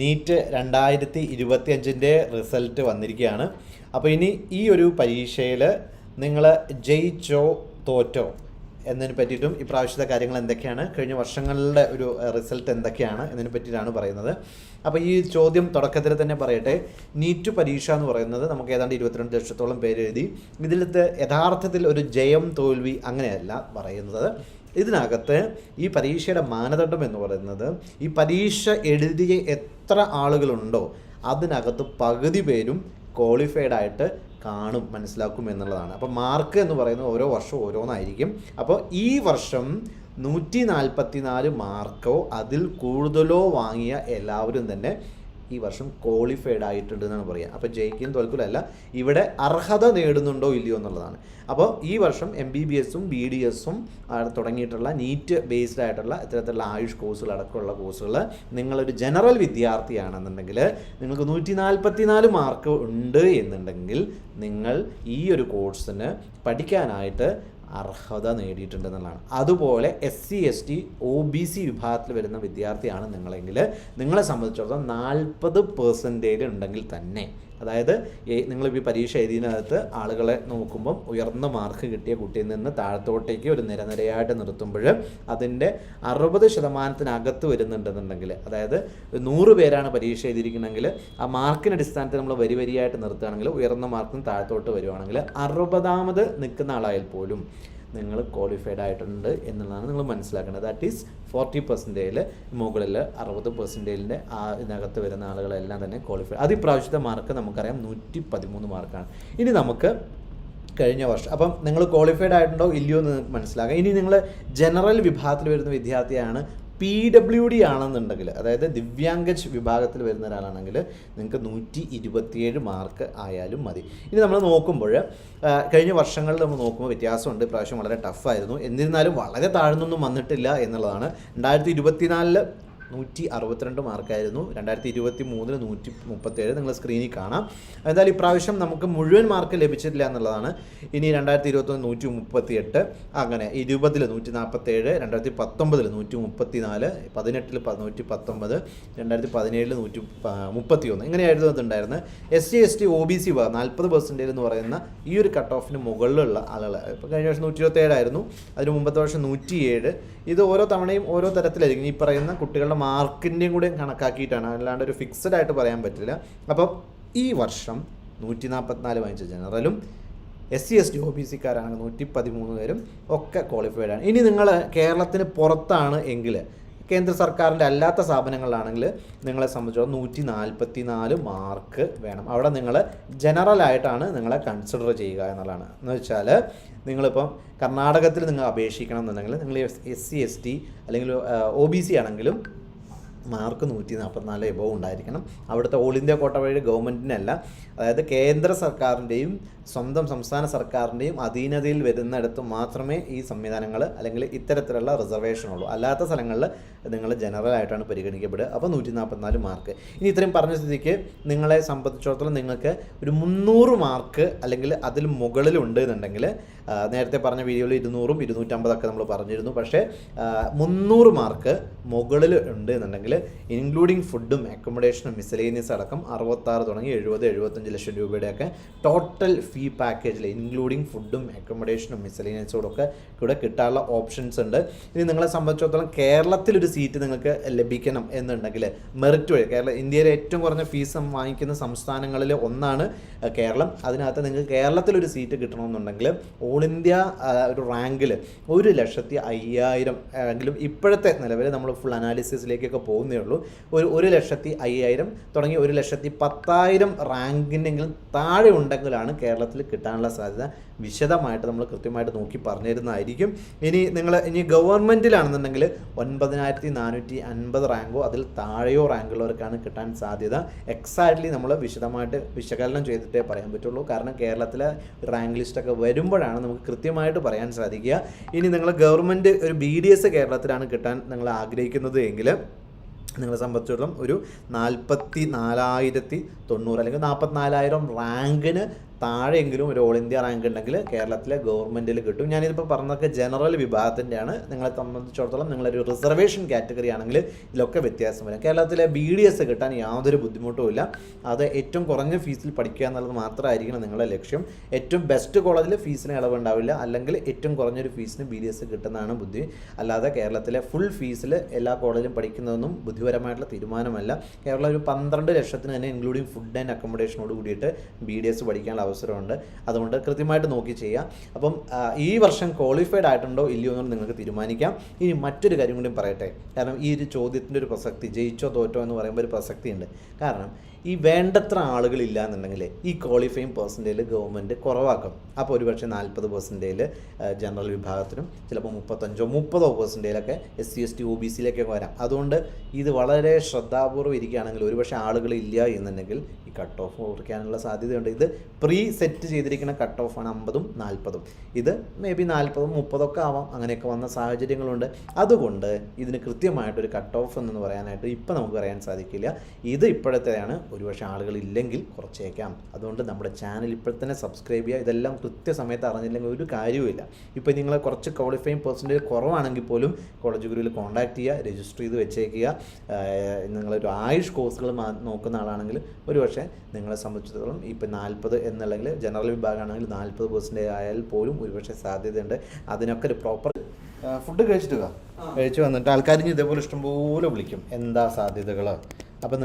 NEET രണ്ടായിരത്തി ഇരുപത്തി അഞ്ചിന്റെ റിസൾട്ട് വന്നിരിക്കുകയാണ്. അപ്പോൾ ഇനി ഈ ഒരു പരീക്ഷയിൽ നിങ്ങൾ ജയിച്ചോ തോറ്റോ എന്നതിനെ പറ്റിയിട്ടും ഇപ്രാവശ്യത്തെ കാര്യങ്ങൾ എന്തൊക്കെയാണ് കഴിഞ്ഞ വർഷങ്ങളുടെ ഒരു റിസൾട്ട് എന്തൊക്കെയാണ് എന്നതിനെ പറ്റിയിട്ടാണ് പറയുന്നത്. അപ്പോൾ ഈ ചോദ്യം തുടക്കത്തിൽ തന്നെ പറയട്ടെ നീറ്റ് പരീക്ഷ എന്ന് പറയുന്നത് നമുക്ക് ഏതാണ്ട് ഇരുപത്തിരണ്ട് ലക്ഷത്തോളം പേര് എഴുതി ഇതിലത്തെ യഥാർത്ഥത്തിൽ ഒരു ജയം തോൽവി അങ്ങനെയല്ല പറയുന്നത്. ഇതിനകത്ത് ഈ പരീക്ഷയുടെ മാനദണ്ഡം എന്ന് പറയുന്നത് ഈ പരീക്ഷ എഴുതിയ എത്ര ആളുകളുണ്ടോ അതിനകത്ത് പകുതി പേരും ക്വാളിഫൈഡ് ആയിട്ട് കാണും മനസ്സിലാക്കും എന്നുള്ളതാണ്. അപ്പോൾ മാർക്ക് എന്ന് പറയുന്നത് ഓരോ വർഷവും ഓരോന്നായിരിക്കും. അപ്പോൾ ഈ വർഷം നൂറ്റി നാൽപ്പത്തി നാല് മാർക്കോ അതിൽ കൂടുതലോ വാങ്ങിയ എല്ലാവരും തന്നെ ഈ വർഷം ക്വാളിഫൈഡ് ആയിട്ടുണ്ട് എന്നാണ് പറയുക. അപ്പോൾ ജയിക്കും തോൽക്കില്ലല്ല ഇവിടെ അർഹത നേടുന്നുണ്ടോ ഇല്ലയോ എന്നുള്ളതാണ്. അപ്പോൾ ഈ വർഷം എം ബി ബി എസും ബി ഡി എസും തുടങ്ങിയിട്ടുള്ള നീറ്റ് ബേസ്ഡ് ആയിട്ടുള്ള ഇത്തരത്തിലുള്ള ആയുഷ് കോഴ്സുകൾ അടക്കമുള്ള കോഴ്സുകൾ നിങ്ങളൊരു ജനറൽ വിദ്യാർത്ഥിയാണെന്നുണ്ടെങ്കിൽ നിങ്ങൾക്ക് നൂറ്റി നാൽപ്പത്തി നാല് മാർക്ക് ഉണ്ട് എന്നുണ്ടെങ്കിൽ നിങ്ങൾ ഈ ഒരു കോഴ്സിന് പഠിക്കാനായിട്ട് അർഹത നേടിയിട്ടുണ്ടെന്നുള്ളതാണ്. അതുപോലെ S C S T O B C വിഭാഗത്തിൽ വരുന്ന വിദ്യാർത്ഥിയാണ് നിങ്ങളെങ്കിൽ നിങ്ങളെ സംബന്ധിച്ചിടത്തോളം നാൽപ്പത് പെർസെന്റേജ് ഉണ്ടെങ്കിൽ തന്നെ അതായത് നിങ്ങൾ ഈ പരീക്ഷ എഴുതിയതിനകത്ത് ആളുകളെ നോക്കുമ്പം ഉയർന്ന മാർക്ക് കിട്ടിയ കുട്ടിയിൽ നിന്ന് താഴത്തോട്ടേക്ക് ഒരു നിരനിരയായിട്ട് നിർത്തുമ്പോൾ അതിന്റെ അറുപത് ശതമാനത്തിനകത്ത് വരുന്നുണ്ടെന്നുണ്ടെങ്കിൽ അതായത് നൂറ് പേരാണ് പരീക്ഷ എഴുതിയിരിക്കണമെങ്കിൽ ആ മാർക്കിന്റെ അടിസ്ഥാനത്തിൽ നമ്മൾ വരി വരിയായിട്ട് നിർത്തുകയാണെങ്കിൽ ഉയർന്ന മാർക്കിന് താഴത്തോട്ട് വരുവാണെങ്കിൽ അറുപതാമത് നിൽക്കുന്ന ആളായാൽ പോലും നിങ്ങൾ ക്വാളിഫൈഡ് ആയിട്ടുണ്ട് എന്നുള്ളതാണ് നിങ്ങൾ മനസ്സിലാക്കേണ്ടത്. ദാറ്റ് ഈസ് ഫോർട്ടി പെർസെന്റേജിൽ മുകളിൽ അറുപത് പെർസെന്റേജിന്റെ ആ ഇതിനകത്ത് വരുന്ന ആളുകളെല്ലാം തന്നെ ക്വാളിഫൈ അത് ഇപ്രാവശ്യത്തെ മാർക്ക് നമുക്കറിയാം നൂറ്റി പതിമൂന്ന് മാർക്കാണ് ഇനി നമുക്ക് കഴിഞ്ഞ വർഷം അപ്പം നിങ്ങൾ ക്വാളിഫൈഡ് ആയിട്ടുണ്ടോ ഇല്ലയോ എന്ന് നിങ്ങൾക്ക് മനസ്സിലാക്കാം. ഇനി നിങ്ങൾ ജനറൽ വിഭാഗത്തിൽ വരുന്ന വിദ്യാർത്ഥിയാണ് പി ഡബ്ല്യു ഡി ആണെന്നുണ്ടെങ്കിൽ അതായത് ദിവ്യാംഗജ് വിഭാഗത്തിൽ വരുന്ന ഒരാളാണെങ്കിൽ നിങ്ങൾക്ക് നൂറ്റി ഇരുപത്തിയേഴ് മാർക്ക് ആയാലും മതി. ഇനി നമ്മൾ നോക്കുമ്പോൾ കഴിഞ്ഞ വർഷങ്ങളിൽ നമ്മൾ നോക്കുമ്പോൾ വ്യത്യാസമുണ്ട്. പ്രാവശ്യം വളരെ ടഫായിരുന്നു എന്നിരുന്നാലും വളരെ താഴ്ന്നൊന്നും വന്നിട്ടില്ല എന്നുള്ളതാണ്. രണ്ടായിരത്തി ഇരുപത്തിനാലിൽ നൂറ്റി അറുപത്തിരണ്ട് മാർക്കായിരുന്നു. രണ്ടായിരത്തി ഇരുപത്തി മൂന്നിൽ നൂറ്റി മുപ്പത്തേഴ് നിങ്ങൾ സ്ക്രീനിൽ കാണാം. എന്തായാലും ഇപ്രാവശ്യം നമുക്ക് മുഴുവൻ മാർക്ക് ലഭിച്ചിട്ടില്ല എന്നുള്ളതാണ്. ഇനി രണ്ടായിരത്തി ഇരുപത്തൊന്ന് നൂറ്റി മുപ്പത്തി എട്ട് അങ്ങനെ ഇരുപതിൽ നൂറ്റി നാൽപ്പത്തേഴ് രണ്ടായിരത്തി പത്തൊമ്പതിൽ നൂറ്റി മുപ്പത്തി നാല് പതിനെട്ടിൽ നൂറ്റി പത്തൊമ്പത് രണ്ടായിരത്തി പതിനേഴിൽ നൂറ്റി മുപ്പത്തി ഒന്ന് ഇങ്ങനെയായിരുന്നു അതുണ്ടായിരുന്നത് S C S T O B C നാൽപ്പത് പെർസെന്റേജ് എന്ന് പറയുന്ന ഈ ഒരു കട്ട് ഓഫിന് മുകളിലുള്ള ആളുകൾ ഇപ്പോൾ കഴിഞ്ഞ വർഷം നൂറ്റി ഇരുപത്തേഴായിരുന്നു അതിന് മുമ്പത്തെ വർഷം നൂറ്റിയേഴ്. ഇത് ഓരോ തവണയും ഓരോ തരത്തിലായിരിക്കും. ഈ പറയുന്ന കുട്ടികളുടെ മാർക്കിന്റെയും കൂടെ കണക്കാക്കിയിട്ടാണ്. അല്ലാണ്ട് ഒരു ഫിക്സഡ് ആയിട്ട് പറയാൻ പറ്റില്ല. അപ്പം ഈ വർഷം നൂറ്റി നാൽപ്പത്തിനാല് വാങ്ങിച്ച ജനറലും S C S T O B സിക്കാരാണെങ്കിൽ നൂറ്റി പതിമൂന്ന് പേരും ഒക്കെ ക്വാളിഫൈഡ് ആണ്. ഇനി നിങ്ങൾ കേരളത്തിന് പുറത്താണ് എങ്കിൽ കേന്ദ്ര സർക്കാരിന്റെ അല്ലാത്ത സ്ഥാപനങ്ങളിലാണെങ്കിൽ നിങ്ങളെ സംബന്ധിച്ചോളം നൂറ്റി നാൽപ്പത്തി നാല് മാർക്ക് വേണം. അവിടെ നിങ്ങൾ ജനറലായിട്ടാണ് നിങ്ങളെ കൺസിഡർ ചെയ്യുക എന്നുള്ളതാണ്. എന്ന് വെച്ചാൽ നിങ്ങളിപ്പം കർണാടകത്തിൽ നിങ്ങൾ അപേക്ഷിക്കണം എന്നുണ്ടെങ്കിൽ നിങ്ങൾ എസ് സി എസ് ടി അല്ലെങ്കിൽ ഒ ബി സി ആണെങ്കിലും മാർക്ക് നൂറ്റി നാൽപ്പത്തിനാല് എബോവ് ഉണ്ടായിരിക്കണം. അവിടുത്തെ ഓൾ ഇന്ത്യ കോട്ട വഴി ഗവൺമെന്റിനല്ല അതായത് കേന്ദ്ര സർക്കാരിന്റെയും സ്വന്തം സംസ്ഥാന സർക്കാരിന്റെയും അധീനതയിൽ വരുന്നിടത്ത് മാത്രമേ ഈ സംവിധാനങ്ങൾ അല്ലെങ്കിൽ ഇത്തരത്തിലുള്ള റിസർവേഷൻ ഉള്ളൂ. അല്ലാത്ത സ്ഥലങ്ങളിൽ നിങ്ങൾ ജനറൽ ആയിട്ടാണ് പരിഗണിക്കപ്പെടുക. അപ്പോൾ നൂറ്റി നാൽപ്പത്തിനാല് മാർക്ക് ഇനി ഇത്രയും പറഞ്ഞ സ്ഥിതിക്ക് നിങ്ങളെ സംബന്ധിച്ചിടത്തോളം നിങ്ങൾക്ക് ഒരു മുന്നൂറ് മാർക്ക് അല്ലെങ്കിൽ അതിൽ മുകളിലുണ്ട് എന്നുണ്ടെങ്കിൽ നേരത്തെ പറഞ്ഞ വീഡിയോയിൽ ഇരുന്നൂറും ഇരുന്നൂറ്റമ്പതൊക്കെ നമ്മൾ പറഞ്ഞിരുന്നു. പക്ഷേ മുന്നൂറ് മാർക്ക് മുകളിൽ ഉണ്ട് എന്നുണ്ടെങ്കിൽ ഇൻക്ലൂഡിങ് ഫുഡും അക്കോമഡേഷനും മിസലേനിയസ് അടക്കം അറുപത്താറ് തുടങ്ങി എഴുപത് എഴുപത്തഞ്ച് ലക്ഷം രൂപയുടെയൊക്കെ ടോട്ടൽ ഫീ പാക്കേജിൽ ഇൻക്ലൂഡിങ് ഫുഡും അക്കോമഡേഷനും മിസലേനിയസോടൊക്കെ ഇവിടെ കിട്ടാനുള്ള ഓപ്ഷൻസ് ഉണ്ട്. ഇനി നിങ്ങളെ സംബന്ധിച്ചിടത്തോളം കേരളത്തിലൊരു സീറ്റ് നിങ്ങൾക്ക് ലഭിക്കണം എന്നുണ്ടെങ്കിൽ മെറിറ്റ് വഴി കേരള ഇന്ത്യയിലെ ഏറ്റവും കുറഞ്ഞ ഫീസ് വാങ്ങിക്കുന്ന സംസ്ഥാനങ്ങളിൽ ഒന്നാണ് കേരളം. അതിനകത്ത് നിങ്ങൾക്ക് കേരളത്തിലൊരു സീറ്റ് കിട്ടണമെന്നുണ്ടെങ്കിൽ ഓൾ ഇന്ത്യ ഒരു റാങ്കിൽ ഒരു ലക്ഷത്തി അയ്യായിരം എങ്കിലും ഇപ്പോഴത്തെ നിലവിൽ നമ്മൾ ഫുൾ അനാലിസിസിലേക്കൊക്കെ പോകുന്നേ ഉള്ളൂ. ഒരു ഒരു ലക്ഷത്തി അയ്യായിരം തുടങ്ങി ഒരു ലക്ഷത്തി പത്തായിരം റാങ്കിനെങ്കിലും താഴെ ഉണ്ടെങ്കിലാണ് കേരളത്തിൽ കിട്ടാനുള്ള സാധ്യത വിശദമായിട്ട് നമ്മൾ കൃത്യമായിട്ട് നോക്കി പറഞ്ഞു തരുന്നതായിരിക്കും ഇനി നിങ്ങൾ ഇനി ഗവൺമെന്റിലാണെന്നുണ്ടെങ്കിൽ ഒൻപതിനായിരത്തി നാനൂറ്റി അൻപത് റാങ്കോ അതിൽ താഴെയോ റാങ്കുള്ളവർക്കാണ് കിട്ടാൻ സാധ്യത. എക്സാക്ട്ലി നമ്മൾ വിശദമായിട്ട് വിശകലനം ചെയ്തിട്ടേ പറയാൻ പറ്റുള്ളൂ. കാരണം കേരളത്തിലെ റാങ്ക് ലിസ്റ്റൊക്കെ വരുമ്പോഴാണ് നമുക്ക് കൃത്യമായിട്ട് പറയാൻ സാധിക്കുക. ഇനി നിങ്ങൾ ഗവൺമെന്റ് ഒരു ബി ഡി എസ് കേരളത്തിലാണ് കിട്ടാൻ നിങ്ങൾ ആഗ്രഹിക്കുന്നത് എങ്കിൽ നിങ്ങളെ സംബന്ധിച്ചിടത്തോളം ഒരു നാൽപ്പത്തി നാലായിരത്തി തൊണ്ണൂറ് അല്ലെങ്കിൽ നാൽപ്പത്തിനാലായിരം റാങ്കിന് താഴെയെങ്കിലും ഒരു ഓൾ ഇന്ത്യ റാങ്ക് ഉണ്ടെങ്കിൽ കേരളത്തിലെ ഗവൺമെന്റിൽ കിട്ടും. ഞാനിതിപ്പോൾ പറഞ്ഞതൊക്കെ ജനറൽ വിഭാഗത്തിന്റെയാണ് നിങ്ങളെ സംബന്ധിച്ചിടത്തോളം നിങ്ങളൊരു റിസർവേഷൻ കാറ്റഗറി ആണെങ്കിൽ ഇതിലൊക്കെ വ്യത്യാസം വരും. കേരളത്തിലെ ബി ഡി എസ് കിട്ടാൻ യാതൊരു ബുദ്ധിമുട്ടുമില്ല അത് ഏറ്റവും കുറഞ്ഞ ഫീസിൽ പഠിക്കുക എന്നുള്ളത് മാത്രമായിരിക്കണം നിങ്ങളുടെ ലക്ഷ്യം. ഏറ്റവും ബെസ്റ്റ് കോളേജിൽ ഫീസിന് ഇളവുണ്ടാവില്ല. അല്ലെങ്കിൽ ഏറ്റവും കുറഞ്ഞൊരു ഫീസിന് ബി ഡി എസ് കിട്ടുന്നതാണ് ബുദ്ധി. അല്ലാതെ കേരളത്തിലെ ഫുൾ ഫീസിൽ എല്ലാ കോളേജിലും പഠിക്കുന്നതൊന്നും ബുദ്ധിപരമായിട്ടുള്ള തീരുമാനമല്ല. കേരളം ഒരു പന്ത്രണ്ട് ലക്ഷത്തിന് തന്നെ ഇൻക്ലൂഡിങ് ഫുഡ് ആൻഡ് അക്കോമഡേഷനോട് കൂടിയിട്ട് ബി ഡി എസ് പഠിക്കാനുള്ള അവസരമുണ്ട്. അതുകൊണ്ട് കൃത്യമായിട്ട് നോക്കി ചെയ്യുക അപ്പം ഈ വർഷം ക്വാളിഫൈഡ് ആയിട്ടുണ്ടോ ഇല്ലയോ എന്നുള്ളത് നിങ്ങൾക്ക് തീരുമാനിക്കാം. ഇനി മറ്റൊരു കാര്യം കൂടി പറയട്ടെ. കാരണം ഈ ഒരു ചോദ്യത്തിന്റെ ഒരു പ്രസക്തി ജയിച്ചോ തോറ്റോ എന്ന് പറയുമ്പോൾ ഒരു പ്രസക്തി ഉണ്ട് കാരണം ഈ വേണ്ടത്ര ആളുകളില്ല എന്നുണ്ടെങ്കിൽ ഈ ക്വാളിഫൈങ് പെർസെന്റേജ് ഗവൺമെന്റ് കുറവാക്കും. അപ്പോൾ ഒരുപക്ഷെ നാൽപ്പത് പെർസെന്റേജ് ജനറൽ വിഭാഗത്തിനും ചിലപ്പോൾ മുപ്പത്തഞ്ചോ മുപ്പതോ പെർസെന്റേജിലൊക്കെ S C S T O B സിയിലേക്കൊക്കെ വരാം. അതുകൊണ്ട് ഇത് വളരെ ശ്രദ്ധാപൂർവം ഇരിക്കുകയാണെങ്കിൽ ഒരുപക്ഷെ ആളുകളില്ല എന്നുണ്ടെങ്കിൽ ഈ കട്ട് ഓഫ് കുറയ്ക്കാനുള്ള സാധ്യതയുണ്ട്. ഇത് പ്രീ സെറ്റ് ചെയ്തിരിക്കുന്ന കട്ട് ഓഫാണ് അമ്പതും നാൽപ്പതും. ഇത് മേ ബി നാൽപ്പതും മുപ്പതൊക്കെ ആവാം അങ്ങനെയൊക്കെ വന്ന സാഹചര്യങ്ങളുണ്ട്. അതുകൊണ്ട് ഇതിന് കൃത്യമായിട്ടൊരു കട്ട് ഓഫ് എന്ന് പറയാനായിട്ട് ഇപ്പം നമുക്ക് പറയാൻ സാധിക്കില്ല. ഇത് ഇപ്പോഴത്തെയാണ് ഒരുപക്ഷെ ആളുകളില്ലെങ്കിൽ കുറച്ചേക്കാം. അതുകൊണ്ട് നമ്മുടെ ചാനൽ ഇപ്പോൾ തന്നെ സബ്സ്ക്രൈബ് ചെയ്യുക. ഇതെല്ലാം കൃത്യസമയത്ത് അറിഞ്ഞില്ലെങ്കിൽ ഒരു കാര്യവുമില്ല. ഇപ്പോൾ നിങ്ങളെ കുറച്ച് ക്വാളിഫൈങ് പെർസെന്റേജ് കുറവാണെങ്കിൽ പോലും കോളേജ് ഗുരുവിൽ കോൺടാക്ട് ചെയ്യുക രജിസ്റ്റർ ചെയ്ത് വെച്ചേക്കുക. നിങ്ങളൊരു ആയുഷ് കോഴ്സുകൾ നോക്കുന്ന ആളാണെങ്കിൽ ഒരുപക്ഷെ നിങ്ങളെ സംബന്ധിച്ചിടത്തോളം ഇപ്പം നാൽപ്പത് എന്നുള്ളെങ്കിൽ ജനറൽ വിഭാഗമാണെങ്കിൽ നാൽപ്പത് പെർസെന്റേജ് ആയാൽ പോലും ഒരുപക്ഷെ സാധ്യതയുണ്ട്. അതിനൊക്കെ ഒരു പ്രോപ്പർ ഫുഡ് കഴിച്ചിട്ട് വാ. കഴിച്ചു വന്നിട്ട് ആൾക്കാർ ഇനി ഇതേപോലെ ഇഷ്ടംപോലെ വിളിക്കും. എന്താ സാധ്യതകൾ